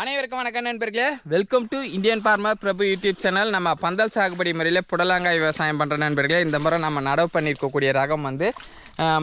அனைவருக்கும் வணக்கம் நண்பர்களே. Welcome to Indian farmer Prabhu YouTube channel நம்ம பந்தல் சாகுபடி முறையில் புடலங்காய் விவசாயம் பண்ணுற நண்பர்களே இந்த முறை நம்ம நடவு பண்ணியிருக்கக்கூடிய ரகம் வந்து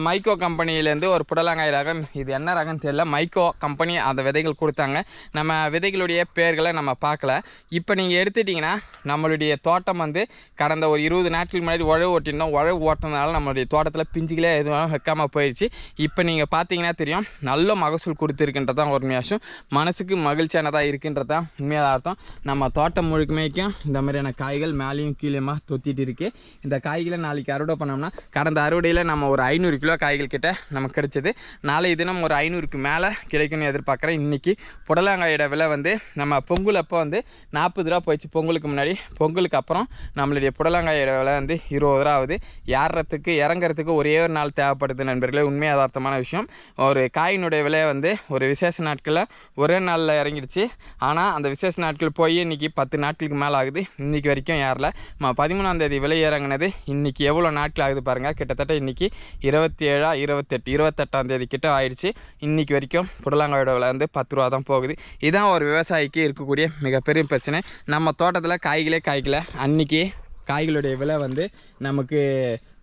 மைக்கோ கம்பெனிலேருந்து ஒரு புடலங்காய் ரகம். இது என்ன ரகம்னு தெரியல. மைக்கோ கம்பெனி அந்த விதைகள் கொடுத்தாங்க. நம்ம விதைகளுடைய பேர்களை நம்ம பார்க்கல. இப்போ நீங்கள் எடுத்துட்டிங்கன்னா நம்மளுடைய தோட்டம் வந்து கடந்த ஒரு இருபது நாட்களுக்கு முன்னாடி உழவு ஓட்டியிருந்தோம் உழவு ஓட்டினதுனால நம்மளுடைய தோட்டத்தில் பிஞ்சுகளே எதுவும் வைக்காமல் போயிடுச்சு இப்போ நீங்கள் பார்த்தீங்கன்னா தெரியும் நல்ல மகசூல் கொடுத்துருக்குன்றது தான் ஒரு உண்மையாச்சும் மனசுக்கு மகிழ்ச்சியானதாக இருக்குன்றது தான் உண்மையாக அர்த்தம். நம்ம தோட்டம் முழுக்குமேக்கும் இந்த மாதிரியான காய்கள் மேலேயும் கீழேயுமா தொத்திட்டு இருக்குது இந்த காய்களை நாளைக்கு அறுவடை பண்ணோம்னா கடந்த அறுவடையில் நம்ம ஒரு ஐநூறு கிலோ காய்கள் கிட்ட நமக்கு கிடைச்சது. நாளை தினம் ஒரு ஐநூறுக்கு மேலே கிடைக்கும்னு எதிர்பார்க்குறேன். இன்றைக்கி புடலங்காயோட விலை வந்து நம்ம பொங்கல் அப்போ வந்து நாற்பது ரூபா போயிடுச்சு. பொங்கலுக்கு முன்னாடி பொங்கலுக்கு அப்புறம் நம்மளுடைய புடலங்காயோட விலை வந்து இருபது ரூபா ஆகுது. ஏறுறதுக்கு இறங்குறதுக்கு ஒரே ஒரு நாள் தேவைப்படுது நண்பர்களே. உண்மை யதார்த்தமான விஷயம். ஒரு காயினுடைய விலை வந்து ஒரு விசேஷ நாட்களில் ஒரே நாளில் இறங்கிடுச்சு. ஆனால் அந்த விசேஷ நாட்கள் போய் இன்றைக்கி பத்து நாட்களுக்கு மேலே ஆகுது. இன்றைக்கி வரைக்கும் ஏறல. ம பதிமூணாம் தேதி விலை இறங்குனது இன்றைக்கி எவ்வளோ நாட்கள் ஆகுது பாருங்கள் கிட்டத்தட்ட இன்றைக்கி இருபத்தி ஏழா இருபத்தெட்டு இருபத்தெட்டாம் தேதி கிட்ட ஆயிடுச்சு. இன்றைக்கி வரைக்கும் புடலங்காயோட விலை வந்து பத்து ரூபா தான் போகுது. இதான் ஒரு விவசாயிக்கு இருக்கக்கூடிய மிகப்பெரிய பிரச்சனை. நம்ம தோட்டத்தில் காய்களே காய்க்கல. அன்றைக்கி காய்களுடைய விலை வந்து நமக்கு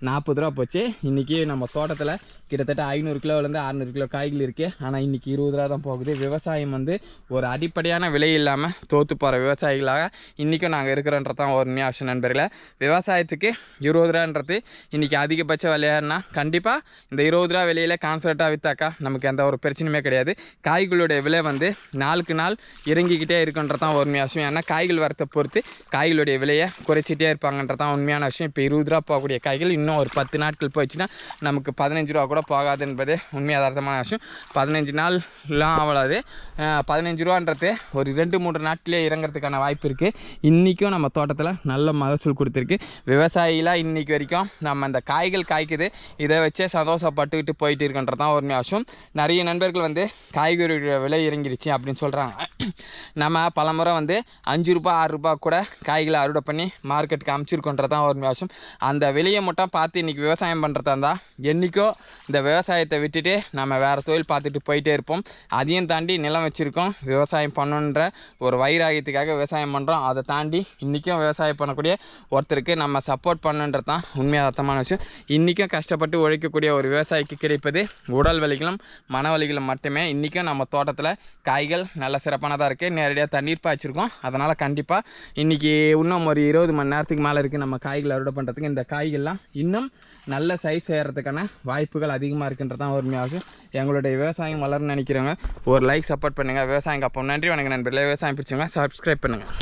நாற்பது ரூபா போச்சு. இன்றைக்கி நம்ம தோட்டத்தில் கிட்டத்தட்ட ஐநூறு கிலோலேருந்து அறநூறு கிலோ காய்கள் இருக்குது ஆனால் இன்றைக்கி இருபது ரூபா தான் போகுது. விவசாயம் வந்து ஒரு அடிப்படையான விலை இல்லாமல் தோற்று போகிற விவசாயிகளாக இன்றைக்கும் நாங்கள் இருக்கிறோன்றது தான் ஒரு நியாசம் நண்பர்களே. விவசாயத்துக்கு இருபது ரூபான்றது இன்றைக்கி அதிகபட்ச விலையானா கண்டிப்பாக இந்த இருபது ரூபா விலையில் கான்சன்ட்ரேட்டாக விற்றாக்கா நமக்கு எந்த ஒரு பிரச்சனையுமே கிடையாது. காய்களுடைய விலை வந்து நாளுக்கு நாள் இறங்கிக்கிட்டே இருக்குன்றது தான் ஒரு உண்மையான விஷயம் ஏன்னா காய்கள் வரத்தை பொறுத்து காய்களுடைய விலையை குறைச்சிட்டே இருப்பாங்கன்றது தான் உண்மையான விஷயம். இப்போ இருபது ரூபா போகக்கூடிய காய்கள் இன்னும் ஒரு பத்து நாட்கள் போயிடுச்சுன்னா நமக்கு பதினஞ்சு ரூபா கூட போகாது என்பது உண்மை யதார்த்தமான விஷயம். பதினஞ்சு நாள்லாம் அவ்வளோது பதினஞ்சு ரூபான்றது ஒரு ரெண்டு மூன்று நாட்டிலே இறங்குறதுக்கான வாய்ப்பு இருக்குது இன்றைக்கும் நம்ம தோட்டத்தில் நல்ல மகசூல் கொடுத்துருக்கு. விவசாயிலாம் இன்றைக்கி வரைக்கும் நம்ம அந்த காய்கள் காய்க்குது. இதை வச்சே சந்தோஷப்பட்டுக்கிட்டு போயிட்டு இருக்கின்றது தான் ஒரு விஷயம். நிறைய நண்பர்கள் வந்து காய்கறியோட விலை இறங்கிடுச்சு அப்படின்னு சொல்கிறாங்க நம்ம பலமுறை வந்து அஞ்சு ரூபா ஆறு ரூபா கூட காய்களை அறுவடை பண்ணி மார்க்கெட்டுக்கு அமைச்சிருக்கோன்றதான் ஒரு விஷயம் அந்த விலையை மட்டும் பார்த்து இன்றைக்கி விவசாயம் பண்ணுறதா இருந்தால் என்றைக்கோ இந்த விவசாயத்தை விட்டுட்டு நம்ம வேறு தொழில் பார்த்துட்டு போயிட்டே இருப்போம். அதையும் தாண்டி நிலம் வச்சுருக்கோம். விவசாயம் பண்ணணுன்ற ஒரு வைராகியத்துக்காக விவசாயம் பண்ணுறோம் அதை தாண்டி இன்றைக்கும் விவசாயம் பண்ணக்கூடிய ஒருத்தருக்கு நம்ம சப்போர்ட் பண்ணுன்றது தான் உண்மையாக அர்த்தமான விஷயம். இன்றைக்கும் கஷ்டப்பட்டு உழைக்கக்கூடிய ஒரு விவசாயிக்கு கிடைப்பது உடல் வலிகளும் மன வலிகளும் மட்டுமே. இன்றைக்கும் நம்ம தோட்டத்தில் காய்கள் நல்ல சிறப்பான சிறப்பானதாக இருக்குது நேரடியாக தண்ணீர் பாய்ச்சிருக்கோம். அதனால் கண்டிப்பாக இன்றைக்கி இன்னும் ஒரு இருபது மணி நேரத்துக்கு மேலே இருக்குது நம்ம காய்கள் அறுவடை பண்ணுறதுக்கு இந்த காய்கள்லாம் இன்னும் நல்ல சைஸ் செய்கிறதுக்கான வாய்ப்புகள் அதிகமாக இருக்குன்றதான் உரிமையாகும் எங்களுடைய விவசாயம் வளரணும்னு நினைக்கிறவங்க ஒரு லைக் சப்போர்ட் பண்ணுங்கள் விவசாயம் அப்போ நன்றி வணக்கம் நண்பர்களே. விவசாயம் பிடிச்சவங்க சப்ஸ்கிரைப் பண்ணுங்கள்